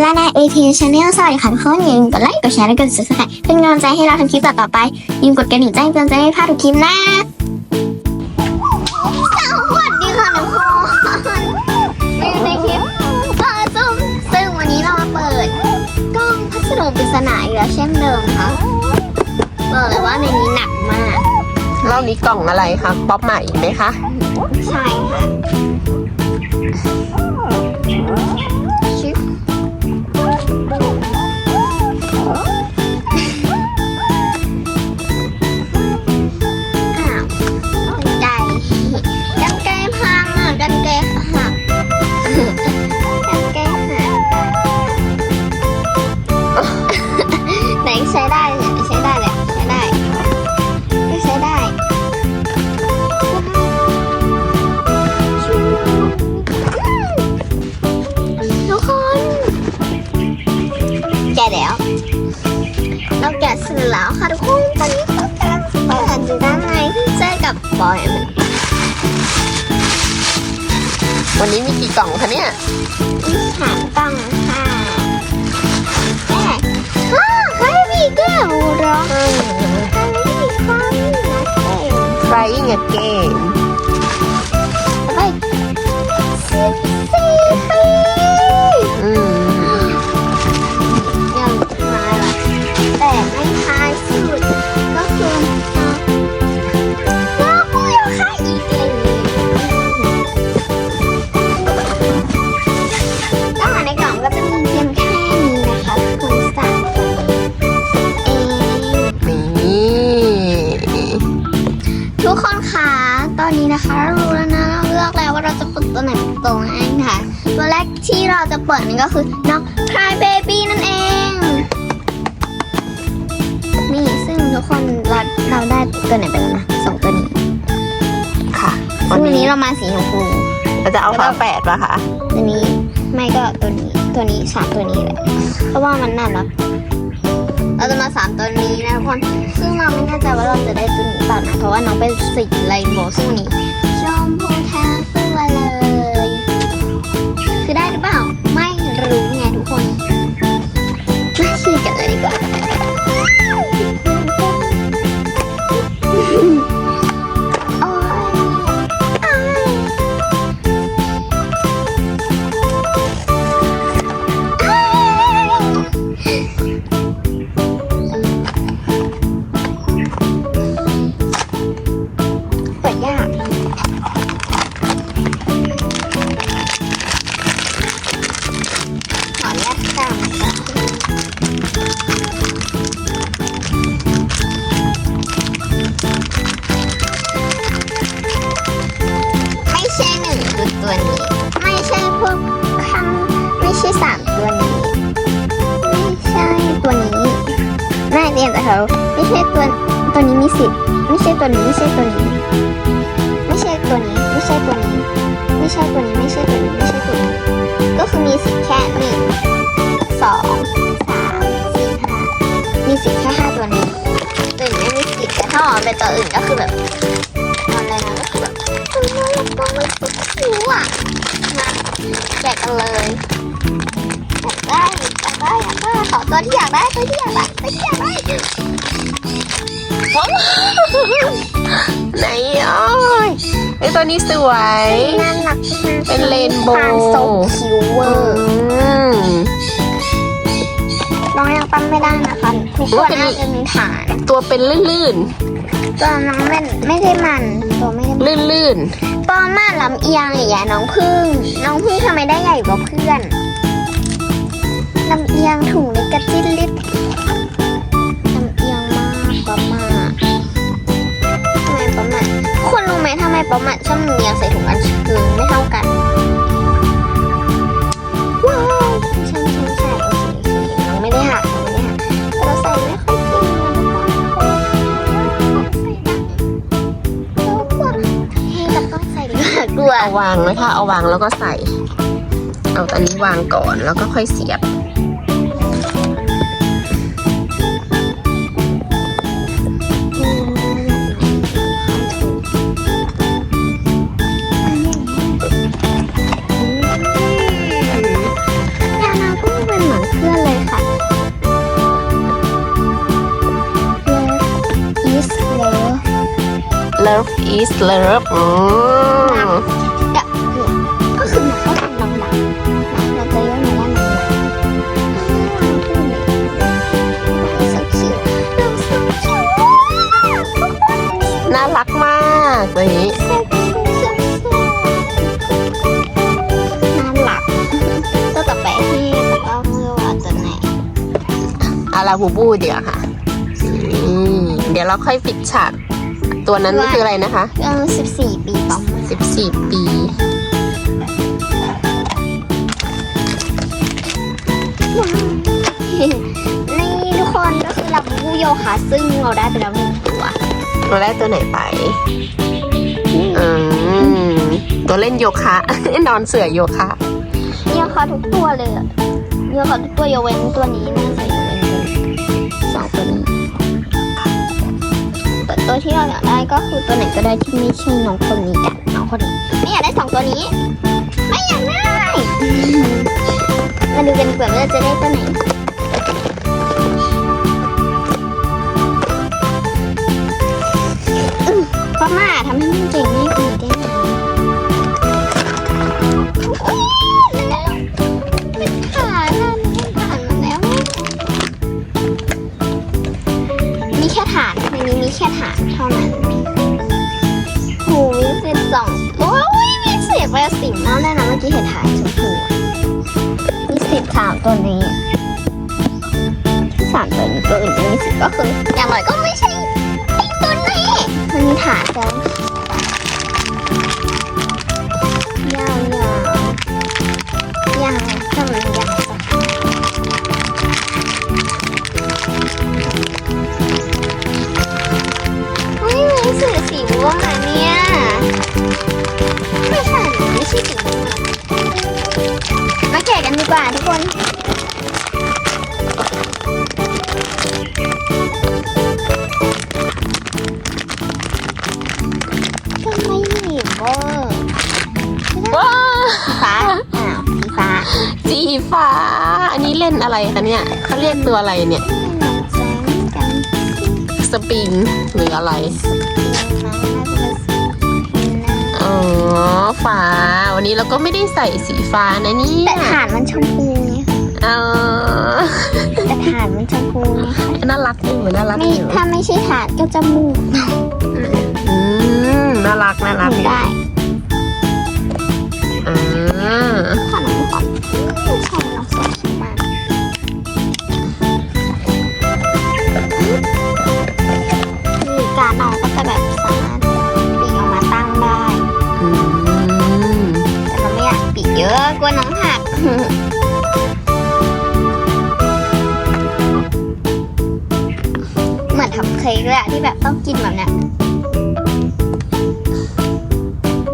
และใน AT Channel สวัสดีค่ะทุกคนอย่าลืมกดไลค์ กดแชร์ และกด subscribe เป็นกำลังใจให้เราทำคลิปต่อๆไปอย่าลืมกดกระดิ่งแจ้งเตือนจะได้ไม่พลาดทุกคลิปนะสวัสดีค่ะทุกคนในคลิปเปิดซุ่มซึ่งวันนี้เรามาเปิดกล้องพัสดุปริศนาอีกแล้วเช่นเดิมค่ะบอกเลยว่าในนี้หนักมาก รอบนี้กล่องอะไรคะ ป๊อปใหม่ไหมคะ ใช่ค่ะ อกับบอยมันวันนี้มีกี่กล่องคะเนี่ยมีสามกล่องค่ะแม่ฮ่าให้มีแก้วเหรอให้มี ตัวไหนเป็นตัวแรกค่ะ ตัวแรกที่เราจะเปิดนี่ก็คือน้อง Cry Baby นั่นเอง นี่ซึ่งทุกคนเราเราได้ตัวไหนไปแล้วนะสองตัวนี้ค่ะซึ่วังนวันนี้นี้เรามาสีชมพูเราจะเอาฝาแฝดปะคะตัวนี้ไม่ก็ตัวนี้ตัวนี้สามตัวนี้แหละเพราะว่ามันน่ารักเราจะมาสามตัวนี้นะทุกคน ซึ่งเราไม่แน่ใจว่าเราจะได้ตัวนี้เปล่านะเพราะว่าน้องเป็นสีไลโบว์ซึ่งวัน ช่ตัวนี้ไม่ใช่ตัวนี้ ไม่ใช่ตัวนี้ ไม่ใช่ตัวนี้ ไม่ใช่ตัวนี้ ไม่ใช่ตัวนี้ ไม่ใช่ตัวนี้ ก็คือมีสิทธิ์แค่หนึ่งสองสามสี่ห้ามีสิทธิ์แค่ห้าตัวนี้ตัวอื่นไม่มีสิทธิ์แต่ถ้าออกเป็นตัวอื่นก็คือแบบนอนอะไรนะก็คือแบบทำไมเราต้องไม่ฝึกคิวอะมาแจกกันเลยอยากได้อยากได้อยากได้ขอตัวที่อยากได้ตัวที่อยากได้ตัวที่อยากได้ ไหนอ้อยไอตัวนี้สวย น่ารักมากเป็นเรนโบความว์ทรงคิวเวออืร์ม น้องยังปั้นไม่ได้นะคะทุกคนน่าจะมีฐานตัวเป็นลื่นตัวน้องไม่ไม่ได้มันตัวไม่ได้มันๆ ลื่นปอมาลำเอียงอย่างเงี้ยน้องพึ่ง น้องพึ่งทำไมได้ใหญ่กว่าเพื่อนลำเอียงถุงเล็กกระจิ้นลิด ไหมทำไมปอมาชอบลำเอียงใส่ถุงอันคือไม่เท่ากันว้าวใช่ใช่ใช่โอเคโอเคน้องไม่ได้หักน้องไม่ได้หักแต่เราใส่ไม่ค่อยเก่งนะกคนเรากลัวให้เราต้องใส่ดีกว่ากลัวเอาวางนะคะเอาวางแล้วก็ใส่ เอาตอนนี้วางก่อนแล้วก็ค่อยเสียบ Kiss love อืมเดี๋ยวนี่ก็คือมัก็ทำลำดับเราจะย่อหนูว่าหนูสักคิวเราสักคิวน่ารักมากตัวนี้น่ารักตัวต่อไปให้แล้วก็เพื่อวาตัวไหนอาราบูบูเดี๋ยวค่ะ เดี๋ยวเราค่อยปิดฉาก ตัวนั้นคืออะไรนะคะเออสิบสี่ปีต่อมา14ปี นี่ทุกคนก็คือเราบูโยคะซึ่งเราได้ไปแล้วหนึ่งตัวตัวแรกตัวไหนไปอืมตัวเล่นโยคะ นอนเสือโยคะโยคะทุกตัวเลยอะโยคะทุกตัวโยเว้นตัวนี้น่าจะโยเว้นตัวสองตัวนี้แตัวที่เราอยากได้ก็คือตัวไหนก็ได้ที่ไม่ใช่น้องคนนี้กับน้องคนนี้ไม่อยากได้สองตัวนี้ ไม่อยากได้ มาดูกันดีกว่าว่าเราจะได้ตัวไหนามตัวนี้สามตัวนี้ตัวอื่นไม่มีสิก็คืออย่างไรก็ไม่ใช่ไอ้ตัวนี้มันมีฐานแล้วยาวยาวยาวถ้ามันยาวจะเฮ้ยมีสีสีม่วงอะเนี่ยไม่ใช่ไม่ใช่สีม่วงมาแกะกันดีกว่าทุกคน อันนี้เล่นอะไรคะเนี่ยเขาเรียกตัวอะไรเนี่ยแจ้งกันสปริงหรืออะไรอ๋อฟ้าวันนี้เราก็ไม่ได้ใส่สีฟ้านะเนี่ยแต่ฐานมันชมพูไงเออแต่ฐานมันชมพูไงน่ารักอยู่น่ารักไม่อยู่ถ้าไม่ใช่ฐานก็จมูกอืมน่ารักน่าหรักมุนได้อ่าขอน้ำก่อน ยากปีกเยอะกลัวน้องหัก เหมือนทำเค้กเลยอะที่แบบต้องกินแบบเนี้ย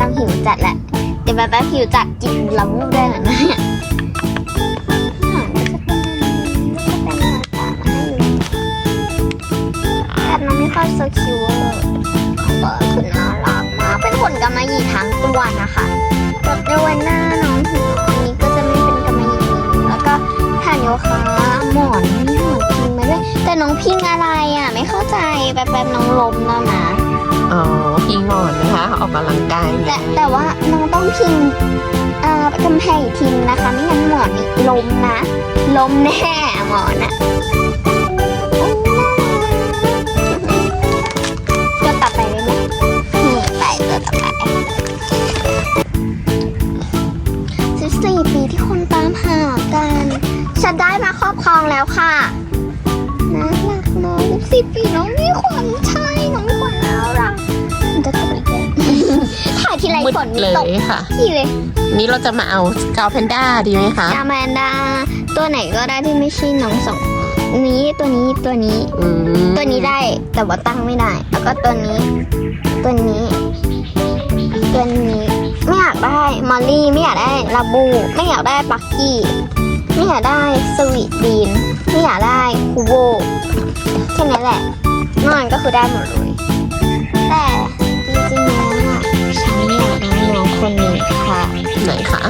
ต้องหิวจัดแหละ เดี๋ยวแบบแบบหิวจัดกินละมุกได้เหรอเนี่ยอาหารก็จะเป็นแบบนี้ก็เป็นน้าตามาให้ดูแต่น้องไม่ค่อยโซคิวเวอร์เบิดคือน่ารักมากเป็นผลกำมะหยี่ทั้งตัวนะคะรถยกเว้นหน้า ฐานโยคะหมอนมีหมอนพิงมาด้วย แต่น้องพิงอะไรอะ ไม่เข้าใจแบบแบบน้องล้มแล้วนะ อ๋อพิงหมอนนะคะออกกำลังกายแต่แต่ว่าน้องต้องพิงเอ่อกำแพงอีกทีนึงนะคะ ไม่งั้นหมอนนี่ล้มนะล้มแน่หมอนอะ เน้องสิบสี่ปีน้องมีขวัญใช่น้องมีขวัญแล้วรักมันจะตกอีกแล้วถ่ายทีไรมืดฝนเลตกยค่ะ ที่เลยนี้เราจะมาเอากาวแพนด้าดีไหมคะจาแมนดาตัวไหนก็ได้ที่ไม่ใช่น้องสองนี้ตัวนี้ตัวนี้อืมตัวนี้ได้แต่ว่าตั้งไม่ได้ แล้วก็ตัวนี้ ตัวนี้ ตัวนี้ ไม่อยากได้มอลลี่ไม่อยากได้ลาบู ไม่อยากได้ปักกี้ไม่อยากได้สวีทบีน ไม่อยากได้คูโบแค่นี้แหละนอกนั้นก็คือได้หมดเลยแต่จริงๆแล้วอะฉันอยากได้น้องคนนี้ค่ะไหนคะ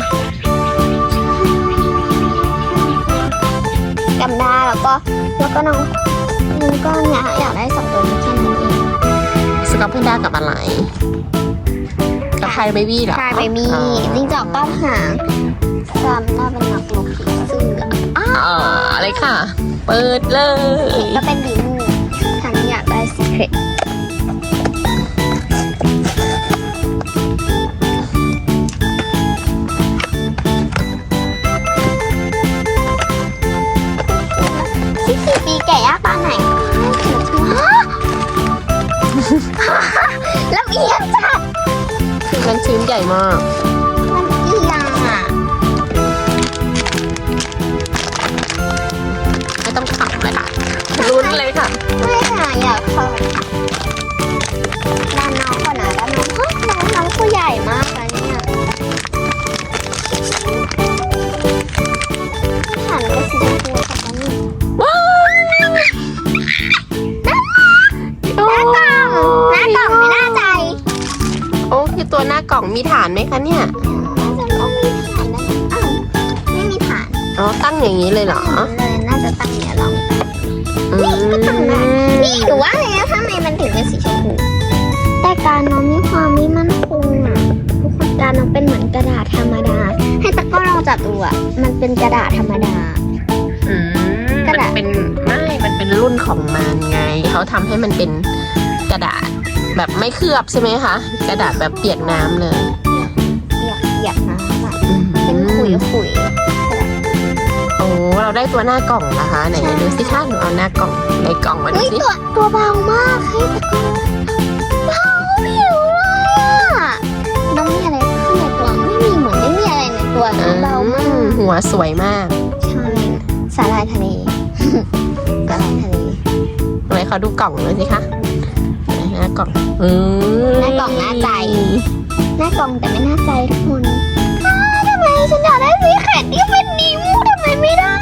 จำได้แล้วก็แล้วก็น้องแล้วก็เนี่ยอยากได้สองตัวนี้แค่นั้นเองสกับแพนด้ากับอะไรกับไทยเบบี้เหรอใช่เบบี้อ๋อจิ้งจอกเก้าหางซามหน้าเป็นนักลบผีเสื้ออ้าว อ๋ออะไรค่ะ เปิดเลย ก็เป็นดีมูฉันอยากได้ซีเครตสิบสี่ปีแก่ยากปานไหนฮะแล้วเอียงจัดมันชิ้นใหญ่มาก กล่องมีฐานไหมคะเนี่ยน่าจะต้องมีฐานนะอ้าวไม่มีฐานอ๋อ ตั้งอย่างนี้เลยเหรอ เลยน่าจะตั้งเนี่ยลองอืนี่ก็ทำได้นี่หนูว่าแล้วทำไมมันถึงเป็นสีชมพูแต่การน้องมีความไม่มั่นคงอะทุกคนการน้องเป็นเหมือนกระดาษธรรมดา ให้ตะกร้อเราจับดูอะมันเป็นกระดาษธรรมดา อืมกระดาษมันเป็นไม่ มันเป็นรุ่นของมันไง เขาทำให้มันเป็นกระดาษ แบบไม่เคลือบใช่ไหมคะ กระดาษแบบเปียกน้ำเลยอยากอยากน้ำอะอืมเป็นขุยขุยโอ้เราได้ตัวหน้ากล่องนะคะไหนดูสิคะหนูเอาหน้ากล่องในกล่องมาดูเฮ้ยสิตัวตัวเบามากให้ตะกร้อเบาผิวเลยอะน้องมีอะไรข้างในตัวไม่มีเหมือนไม่มีอะไรในตัวน้องเบามากหัวสวยมากใช่สาหร่ายทะเล สาหร่ายทะเลไหนเขาดูกล่องเลยสิคะไหนหน้ากล่องอืมหน้ากล่องหน้าใจ หน้ากล่องแต่ไม่น่าใจทุกคนอ้าวทำไมฉันอยากได้ซีเค็ดที่เป็นดีมูทำไมไม่ได้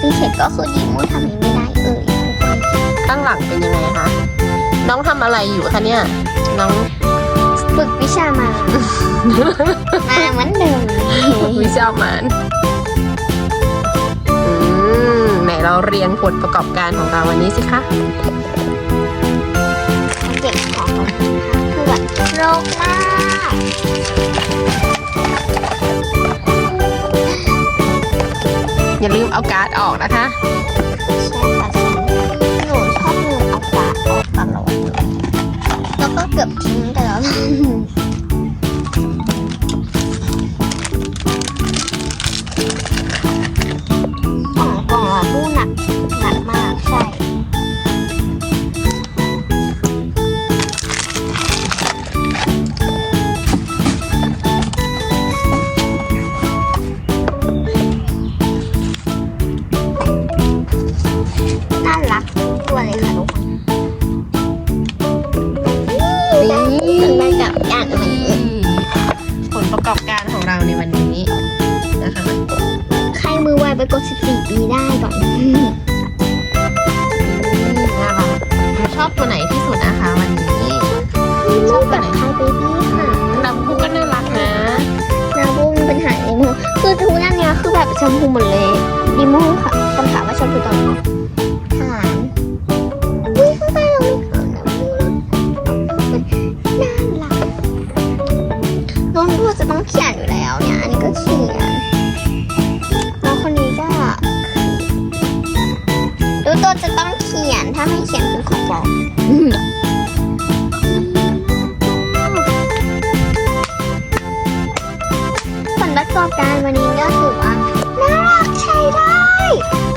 ซีเค็ดก็คือดีมูทำไมไม่ได้เอ่ยทุกคนข้างหลังเป็นยังไงคะน้องทำอะไรอยู่คะเนี่ยน้องฝึกวิชามามาเหมือนเดิมวิชามันอืมไหนเราเรียงผลประกอบการของเราวันนี้สิคะ กมาก อย่าลืมเอาการ์ดออกนะคะใช่ค่ะหนูชอบลืมเอาปากออกตลอดเลยแล้วก็เกือบทิ้งไปแล้ว ไวไปกด 14 ปีได้ก่อนนี่น่ารักหนูชอบตัวไหนที่สุดนะคะวันนี้ชอบแบบคายเบบี้ค่ะน้ำพุก็น่ารักนะนาบุ้งเป็นหางดิโมคือทุกอันเนี้ยคือแบบแชมพูหมดเลยดิโมค่ะคนถามว่าแชมพูตอนไหน ขียนคือของปลอมผลประกอบการวันนี้ก็ถือว่าน่ารักใช้ได้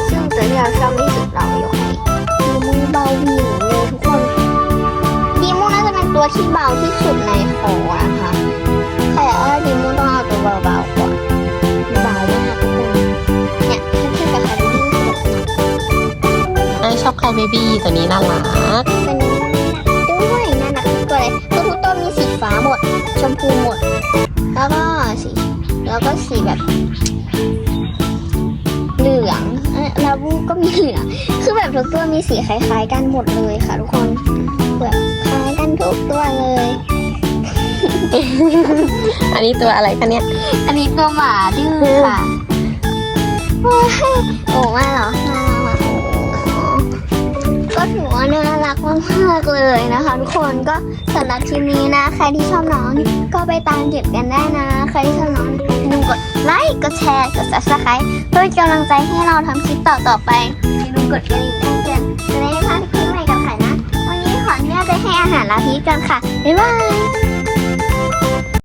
ซึ่งตัวที่เราชอบที่สุดเราอยู่ให้ดีมูเบาหวิวเลยทุกคนดีมูน่าจะเป็นตัวที่เบาที่สุดในหอนะ เบบี้ตัวนี้น่ารักตัวนี้ก็น่ารักด้วยน่ารักทุกตัวเลยคือทุกตัวมีสีฟ้าหมด ชมพูหมด แล้วก็สีแล้วก็สีแบบ เหลืองเอ้ยลาบูก็มีเหลืองคือแบบทุกตัวมีสีคล้ายๆกันหมดเลยค่ะ ทุกคนแบบคล้ายกันทุกตัวเลยอันนี้ตัวอะไรคะเนี่ย อันนี้ตัวหมาดื้อค่ะว้ายโอ้มาเหรอมามามาโอ้ก็ถือว่าน่ารักมากๆเลยนะคะ ทุกคนก็สำหรับคลิปนี้นะ ใครที่ชอบน้องก็ไปตามเก็บกันได้นะ ใครที่ชอบน้องอย่าลืมกดไลค์กดแชร์กด subscribe เพื่อเป็นกำลังใจให้เราทำคลิปต่อๆไปอย่าลืมกดกระดิ่งแจ้งเตือนจะได้ไม่พลาดคลิปใหม่กับใครนะ วันนี้ขออนุญาตไปให้อาหารลาพีกันค่ะบ๊ายบาย